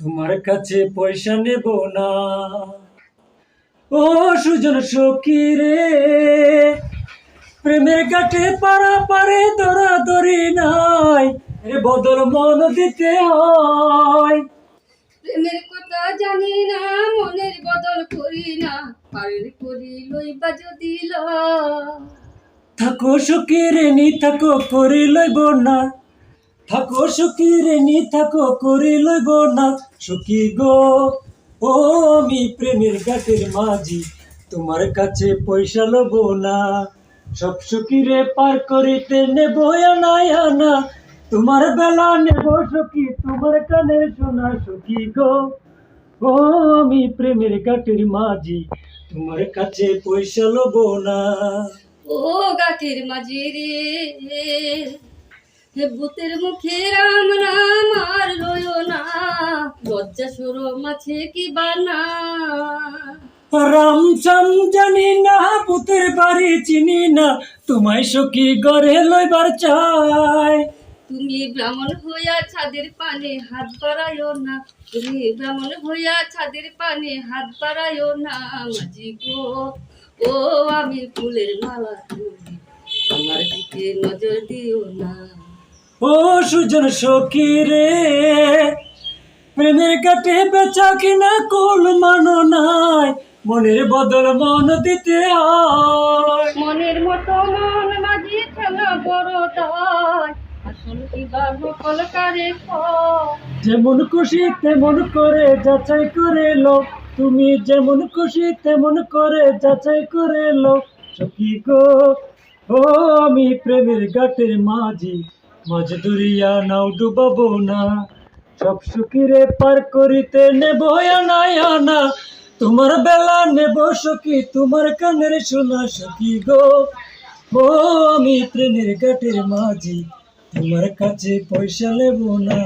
তোমার কাছে পয়সা নেব না। ও সুজন সখী রে প্রেমের ঘাটে পারা পারে দরা দরি নাই এ বদল মন দিতে হয়। প্রেমের কথা জানি না মনের বদল করি না পারের করি লইবা যদি। থাকো সুখী রে নি থাকো করি লইব না। থাকো সুখী নি থাকো করি লইব না সুখী গো। ও, আমি প্রেমের ঘাটের মাঝি, তোমার কাছে পয়সা লব না। সব সুখী রে পার করিতে নেব আনা আনা, তোমার বেলা নেব সখী, তোমার কানে শোনা সুখী গো। ও, আমি প্রেমের ঘাটের মাঝি, তোমার কাছে পয়সা লব না। ও, গাছের মাঝে রে। হে ভূতের মুখে রাম নাম আর লয় না। লজ্জা সরম আছে কি বানা রাম চাম জানি না পুতের বাড়ি চিনি না। তোমায় সখী গড়ে লইবার চাই। তুমি ব্রাহ্মণ হইয়া ছাদের পানে হাত বাড়াইও না। তুমি ব্রাহ্মণ হইয়া ছাদের পানে হাত বাড়াইও না। মাঝি গো ও আমি ফুলের মালা আমার দিকে নজর দিও না। ও সুজন সখী রে প্রেমের কাটে বেচা কিনা কোল মানো নাই মনের বদল মন দিতে মনের মতো মন মাঝি খেলা বড় যেমন খুশি তেমন করে যাচাই করে লো তুমি যেমন খুশি তেমন করে যাচাই করে লো। সখী গো ও আমি প্রেমের ঘাটের মাঝি মাঝ দরিয়া নাও ডুবাবো না। সব সুখিরে পার করিতে নেব আনা আনা। তোমার বেলা নেব সখী, তোমার কানের শোনা সখী গো। ও, আমি ট্রেনের ঘাটের মাঝি, তোমার কাছে পয়সা নেব না।